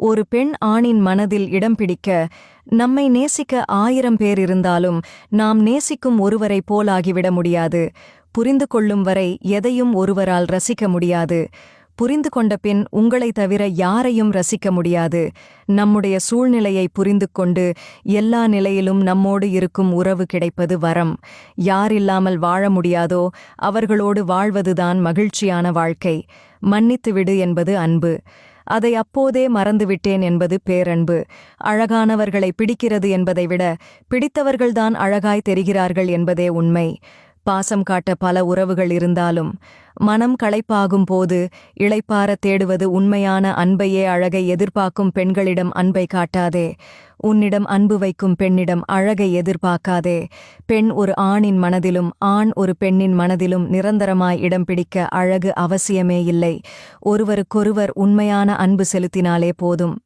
ஒரு பெண் ஆணின் மனதில் இடம் பிடிக்க நம்மை நேசிக்க ஆயிரம் பேர் இருந்தாலும் நாம் நேசிக்கும் ஒருவரைப் போலாகிவிட முடியாது. புரிந்து கொள்ளும் வரை எதையும் ஒருவரால் ரசிக்க முடியாது. புரிந்து கொண்ட பின் உங்களைத் தவிர யாரையும் ரசிக்க முடியாது. நம்முடைய சூழ்நிலையை புரிந்து கொண்டு எல்லா நிலையிலும் நம்மோடு இருக்கும் உறவு கிடைப்பது வரம். யாரில்லாமல் வாழ முடியாதோ அவர்களோடு வாழ்வதுதான் மகிழ்ச்சியான வாழ்க்கை. மன்னித்துவிடு என்பது அன்பு. அதை அப்போதே மறந்துவிட்டேன் என்பது பேரன்பு. அழகானவர்களை பிடிக்கிறது என்பதை விட பிடித்தவர்கள்தான் அழகாய் தெரிகிறார்கள் என்பதே உண்மை. பாசம் காட்ட பல உறவுகள் இருந்தாலும் மனம் களைப்பாகும் போது இளைப்பார தேடுவது உண்மையான அன்பையே அழகை எதிர்பார்க்கும் பெண்களிடம் அன்பை காட்டாதே. உன்னிடம் அன்பு வைக்கும் பெண்ணிடம் அழகை எதிர்பார்க்காதே. பெண் ஒரு ஆணின் மனதிலும் ஆண் ஒரு பெண்ணின் மனதிலும் நிரந்தரமாய் இடம் பிடிக்க அழகு அவசியமே இல்லை. ஒருவருக்கொருவர் உண்மையான அன்பு செலுத்தினாலே போதும்.